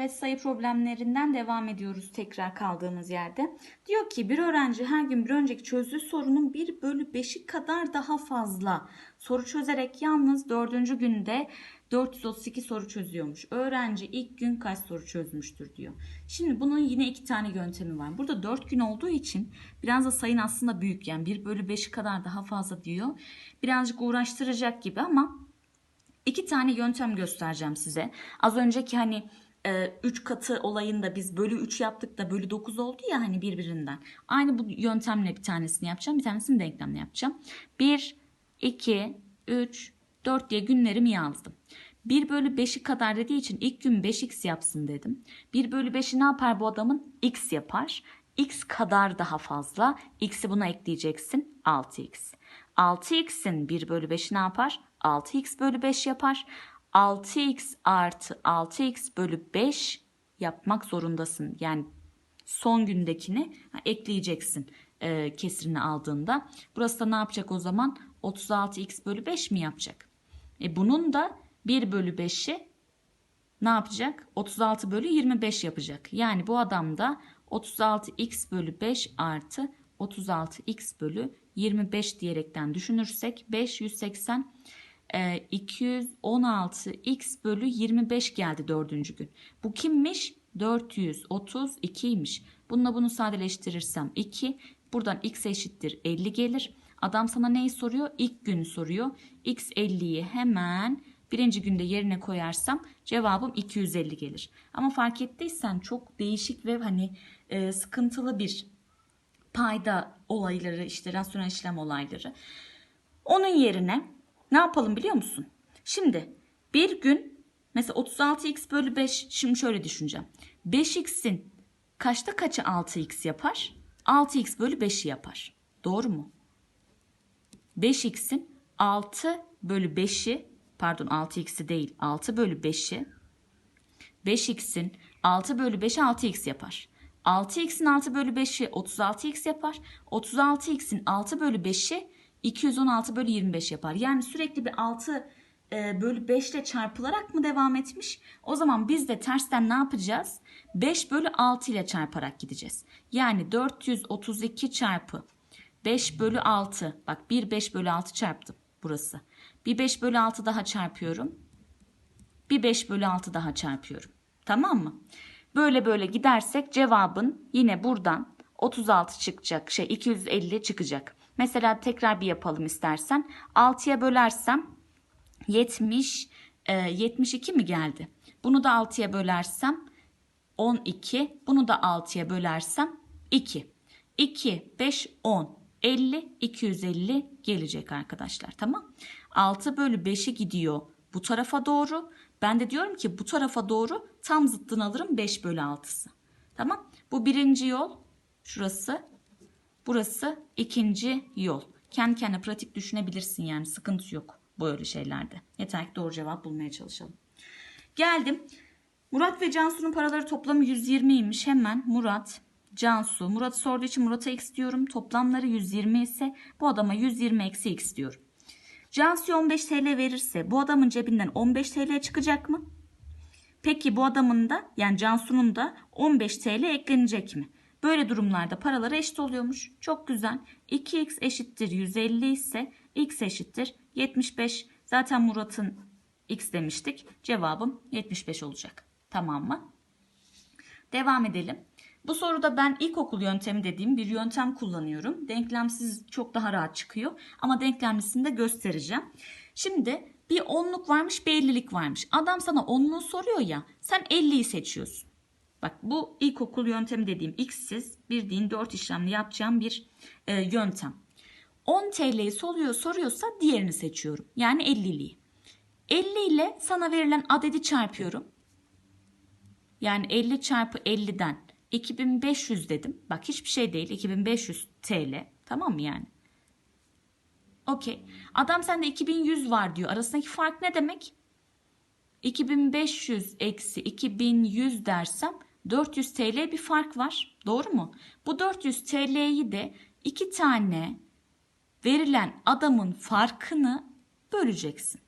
Evet sayı problemlerinden devam ediyoruz tekrar kaldığımız yerde. Diyor ki bir öğrenci her gün bir önceki çözdüğü sorunun 1 bölü 5'i kadar daha fazla soru çözerek yalnız 4. günde 432 soru çözüyormuş. Öğrenci ilk gün kaç soru çözmüştür diyor. Şimdi bunun yine iki tane yöntemi var. Burada 4 gün olduğu için biraz da sayın aslında büyük yani 1 bölü 5'i kadar daha fazla diyor. Birazcık uğraştıracak gibi ama İki tane yöntem göstereceğim size. Az önceki hani 3 katı olayında biz bölü 3 yaptık da bölü 9 oldu ya hani birbirinden. Aynı bu yöntemle bir tanesini yapacağım. Bir tanesini denklemle yapacağım. 1, 2, 3, 4 diye günlerimi yazdım. 1 bölü 5'i kadar dediği için ilk gün 5x yapsın dedim. 1 bölü 5'i ne yapar bu adamın? x yapar. x kadar daha fazla. x'i buna ekleyeceksin. 6x. 6x'in 1 bölü 5'i ne yapar? 6x bölü 5 yapar. 6x artı 6x bölü 5 yapmak zorundasın. Yani son gündekini ekleyeceksin e, kesirini aldığında. Burası da ne yapacak o zaman? 36x bölü 5 mi yapacak? E bunun da 1 bölü 5'i ne yapacak? 36 bölü 25 yapacak. Yani bu adam da 36x bölü 5 artı 36x bölü 25 diyerekten düşünürsek 5 180 e, 216x bölü 25 geldi dördüncü gün. Bu kimmiş? 432'ymiş. Bununla bunu sadeleştirirsem 2. Buradan x eşittir 50 gelir. Adam sana neyi soruyor? İlk günü soruyor. x 50'yi hemen birinci günde yerine koyarsam cevabım 250 gelir. Ama fark ettiysen çok değişik ve hani e, sıkıntılı bir payda olayları işte rasyonel işlem olayları. Onun yerine ne yapalım biliyor musun? Şimdi bir gün mesela 36x bölü 5 şimdi şöyle düşüneceğim. 5x'in kaçta kaçı 6x yapar? 6x bölü 5'i yapar. Doğru mu? 5x'in 6 bölü 5'i pardon 6x'i değil 6 bölü 5'i 5x'in 6 bölü 5'i 6x yapar. 6x'in 6 bölü 5'i 36x yapar. 36x'in 6 bölü 5'i 216 bölü 25 yapar. Yani sürekli bir 6 e, bölü 5 ile çarpılarak mı devam etmiş? O zaman biz de tersten ne yapacağız? 5 bölü 6 ile çarparak gideceğiz. Yani 432 çarpı 5 bölü 6. Bak 1 5 bölü 6 çarptım burası. Bir 5 bölü 6 daha çarpıyorum. Bir 5 bölü 6 daha çarpıyorum. Tamam mı? Böyle böyle gidersek cevabın yine buradan 36 çıkacak. Şey 250 çıkacak. Mesela tekrar bir yapalım istersen. 6'ya bölersem 70 e, 72 mi geldi? Bunu da 6'ya bölersem 12. Bunu da 6'ya bölersem 2. 2, 5, 10. 50, 250 gelecek arkadaşlar. Tamam. 6 bölü 5'i gidiyor bu tarafa doğru. Ben de diyorum ki bu tarafa doğru tam zıttını alırım 5 bölü 6'sı. Tamam. Bu birinci yol. Şurası. Burası ikinci yol. Kendi kendine pratik düşünebilirsin yani sıkıntı yok böyle şeylerde. Yeter ki doğru cevap bulmaya çalışalım. Geldim. Murat ve Cansu'nun paraları toplamı 120'ymiş. Hemen Murat, Cansu. Murat'ı sorduğu için Murat'a x diyorum. Toplamları 120 ise bu adama 120 eksi x diyorum. Cansu 15 TL verirse bu adamın cebinden 15 TL çıkacak mı? Peki bu adamın da yani Cansu'nun da 15 TL eklenecek mi? Böyle durumlarda paraları eşit oluyormuş. Çok güzel. 2x eşittir 150 ise x eşittir 75. Zaten Murat'ın x demiştik. Cevabım 75 olacak. Tamam mı? Devam edelim. Bu soruda ben ilkokul yöntemi dediğim bir yöntem kullanıyorum. Denklemsiz çok daha rahat çıkıyor. Ama denklemlisini de göstereceğim. Şimdi bir onluk varmış bir 50'lik varmış. Adam sana onluğu soruyor ya sen 50'yi seçiyorsun. Bak bu ilkokul yöntemi dediğim x'siz bir din 4 işlemli yapacağım bir e, yöntem. 10 TL'yi soruyor, soruyorsa diğerini seçiyorum. Yani 50'liyi. 50 ile sana verilen adedi çarpıyorum. Yani 50 çarpı 50'den 2500 dedim. Bak hiçbir şey değil. 2500 TL. Tamam mı yani? Okey. Adam sende 2100 var diyor. Arasındaki fark ne demek? 2500 eksi 2100 dersem 400 TL bir fark var. Doğru mu? Bu 400 TL'yi de iki tane verilen adamın farkını böleceksin.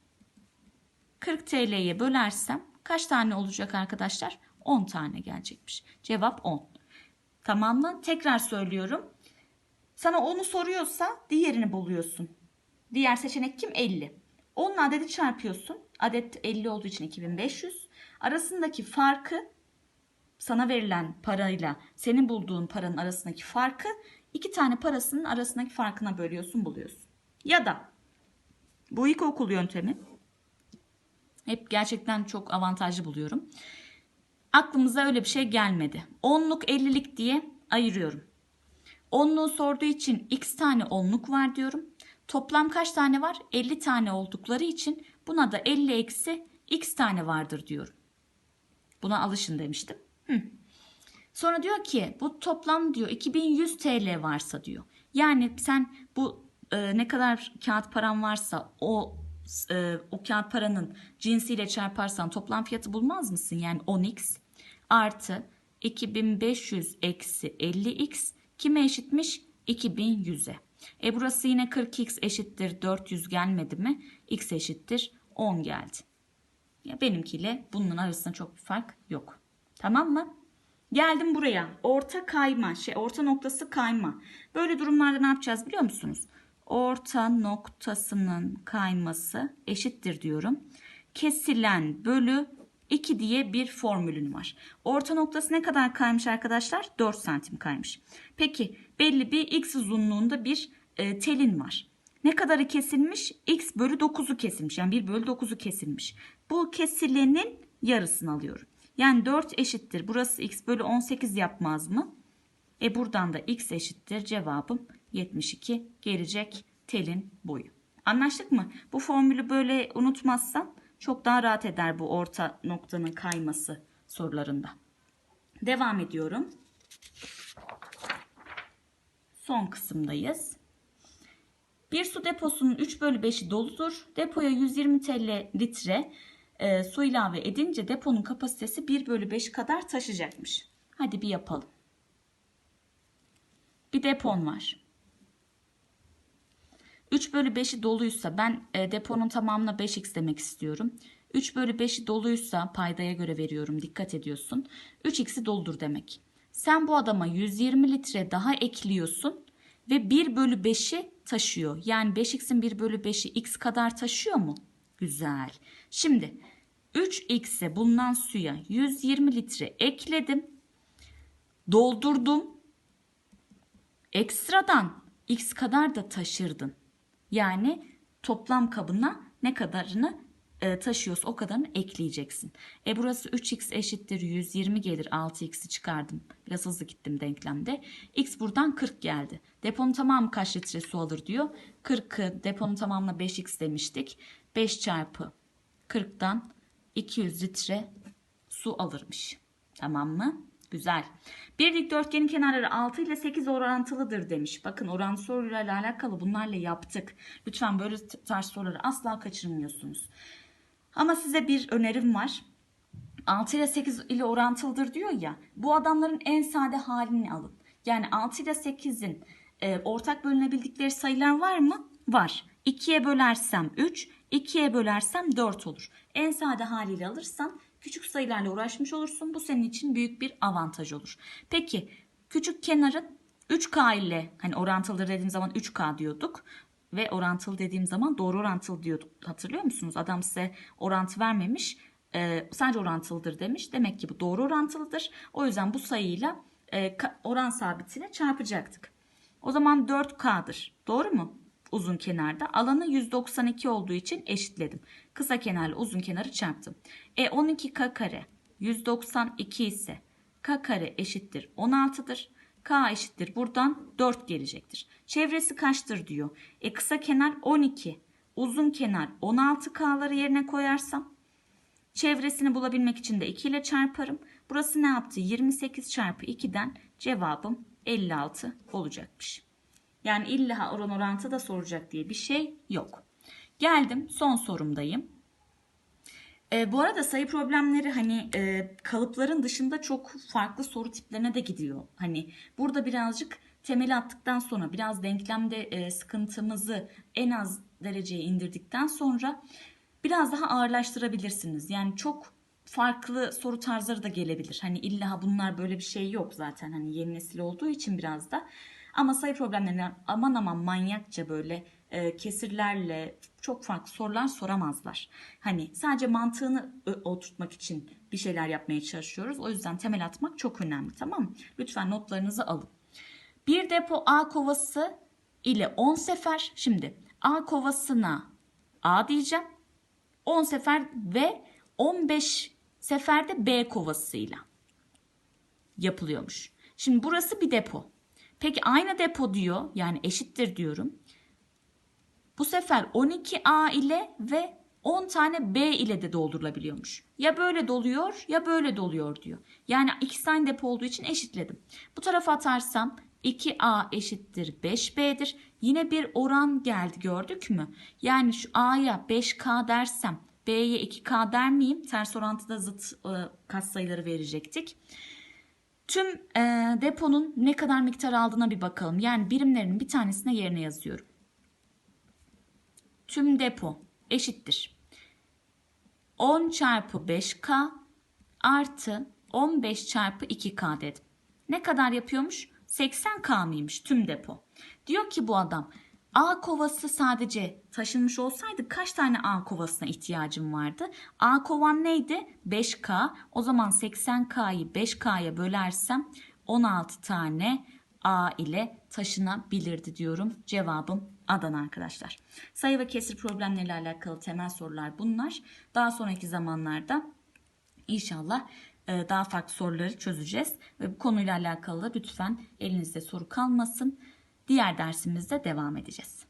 40 TL'ye bölersem kaç tane olacak arkadaşlar? 10 tane gelecekmiş. Cevap 10. Tamam mı? Tekrar söylüyorum. Sana onu soruyorsa diğerini buluyorsun. Diğer seçenek kim? 50. 10 adedi çarpıyorsun. Adet 50 olduğu için 2500. Arasındaki farkı sana verilen parayla senin bulduğun paranın arasındaki farkı iki tane parasının arasındaki farkına bölüyorsun buluyorsun. Ya da bu ilkokul yöntemi hep gerçekten çok avantajlı buluyorum. Aklımıza öyle bir şey gelmedi. Onluk 50'lik diye ayırıyorum. Onluğu sorduğu için x tane onluk var diyorum. Toplam kaç tane var? 50 tane oldukları için buna da 50 eksi x tane vardır diyorum. Buna alışın demiştim. Hı. Sonra diyor ki bu toplam diyor 2100 TL varsa diyor. Yani sen bu e, ne kadar kağıt paran varsa o e, o kağıt paranın cinsiyle çarparsan toplam fiyatı bulmaz mısın? Yani 10x artı 2500 eksi 50x kime eşitmiş? 2100'e. E burası yine 40x eşittir 400 gelmedi mi? x eşittir 10 geldi. Ya benimkiyle bunun arasında çok bir fark yok. Tamam mı? Geldim buraya. Orta kayma, şey orta noktası kayma. Böyle durumlarda ne yapacağız biliyor musunuz? Orta noktasının kayması eşittir diyorum. Kesilen bölü 2 diye bir formülün var. Orta noktası ne kadar kaymış arkadaşlar? 4 santim kaymış. Peki belli bir x uzunluğunda bir e, telin var. Ne kadarı kesilmiş? x bölü 9'u kesilmiş. Yani 1 bölü 9'u kesilmiş. Bu kesilenin yarısını alıyorum. Yani 4 eşittir. Burası x bölü 18 yapmaz mı? E buradan da x eşittir. Cevabım 72 gelecek telin boyu. Anlaştık mı? Bu formülü böyle unutmazsan çok daha rahat eder bu orta noktanın kayması sorularında. Devam ediyorum. Son kısımdayız. Bir su deposunun 3 bölü 5'i doludur. Depoya 120 TL litre e, su ilave edince deponun kapasitesi 1 bölü 5 kadar taşıyacakmış. Hadi bir yapalım. Bir depon var. 3 bölü 5'i doluysa ben e, deponun tamamına 5x demek istiyorum. 3 bölü 5'i doluysa paydaya göre veriyorum dikkat ediyorsun. 3x'i doldur demek. Sen bu adama 120 litre daha ekliyorsun ve 1 bölü 5'i taşıyor. Yani 5x'in 1 bölü 5'i x kadar taşıyor mu? Güzel. Şimdi 3x'e bulunan suya 120 litre ekledim. Doldurdum. Ekstradan x kadar da taşırdın. Yani toplam kabına ne kadarını e, taşıyorsa o kadarını ekleyeceksin. E burası 3x eşittir 120 gelir 6x'i çıkardım. Biraz hızlı gittim denklemde. X buradan 40 geldi. Deponun tamamı kaç litre su alır diyor. 40'ı deponun tamamına 5x demiştik. 5 çarpı 40'dan 200 litre su alırmış. Tamam mı? Güzel. Bir dikdörtgenin kenarları 6 ile 8 orantılıdır demiş. Bakın orantı soruyla alakalı bunlarla yaptık. Lütfen böyle tarz soruları asla kaçırmıyorsunuz. Ama size bir önerim var. 6 ile 8 ile orantılıdır diyor ya. Bu adamların en sade halini alın. Yani 6 ile 8'in e, ortak bölünebildikleri sayılar var mı? Var. 2'ye bölersem 3, 2'ye bölersem 4 olur. En sade haliyle alırsan küçük sayılarla uğraşmış olursun. Bu senin için büyük bir avantaj olur. Peki küçük kenarın 3K ile hani orantılı dediğim zaman 3K diyorduk ve orantılı dediğim zaman doğru orantılı diyorduk. Hatırlıyor musunuz? Adam size orantı vermemiş. E, sadece orantılıdır demiş. Demek ki bu doğru orantılıdır. O yüzden bu sayıyla e, oran sabitiyle çarpacaktık. O zaman 4K'dır. Doğru mu? Uzun kenarda. Alanı 192 olduğu için eşitledim. Kısa kenarla uzun kenarı çarptım. E 12K kare 192 ise K kare eşittir 16'dır. K eşittir buradan 4 gelecektir. Çevresi kaçtır diyor. E kısa kenar 12. Uzun kenar 16K'ları yerine koyarsam çevresini bulabilmek için de 2 ile çarparım. Burası ne yaptı? 28 çarpı 2'den cevabım 56 olacakmış. Yani illa oran orantı da soracak diye bir şey yok. Geldim son sorumdayım. E, bu arada sayı problemleri hani e, kalıpların dışında çok farklı soru tiplerine de gidiyor. Hani burada birazcık temeli attıktan sonra biraz denklemde e, sıkıntımızı en az dereceye indirdikten sonra biraz daha ağırlaştırabilirsiniz. Yani çok farklı soru tarzları da gelebilir. Hani illa bunlar böyle bir şey yok zaten. Hani yeni nesil olduğu için biraz da. Ama sayı problemlerine aman aman manyakça böyle e, kesirlerle çok farklı sorular soramazlar. Hani sadece mantığını oturtmak için bir şeyler yapmaya çalışıyoruz. O yüzden temel atmak çok önemli tamam mı? Lütfen notlarınızı alın. Bir depo A kovası ile 10 sefer. Şimdi A kovasına A diyeceğim. 10 sefer ve 15 seferde B kovasıyla yapılıyormuş. Şimdi burası bir depo. Peki aynı depo diyor yani eşittir diyorum. Bu sefer 12A ile ve 10 tane B ile de doldurulabiliyormuş. Ya böyle doluyor ya böyle doluyor diyor. Yani ikisi aynı depo olduğu için eşitledim. Bu tarafa atarsam 2A eşittir 5B'dir. Yine bir oran geldi gördük mü? Yani şu A'ya 5K dersem B'ye 2K der miyim? Ters orantıda zıt e, katsayıları verecektik. Tüm e, deponun ne kadar miktar aldığına bir bakalım. Yani birimlerinin bir tanesine yerine yazıyorum. Tüm depo eşittir. 10 çarpı 5K artı 15 çarpı 2K dedim. Ne kadar yapıyormuş? 80K mıymış tüm depo? Diyor ki bu adam A kovası sadece taşınmış olsaydı kaç tane A kovasına ihtiyacım vardı? A kovan neydi? 5K. O zaman 80K'yı 5K'ya bölersem 16 tane A ile taşınabilirdi diyorum. Cevabım Adana arkadaşlar. Sayı ve kesir problemleriyle alakalı temel sorular bunlar. Daha sonraki zamanlarda İnşallah e, daha farklı soruları çözeceğiz. Ve bu konuyla alakalı da lütfen elinizde soru kalmasın. Diğer dersimizde devam edeceğiz.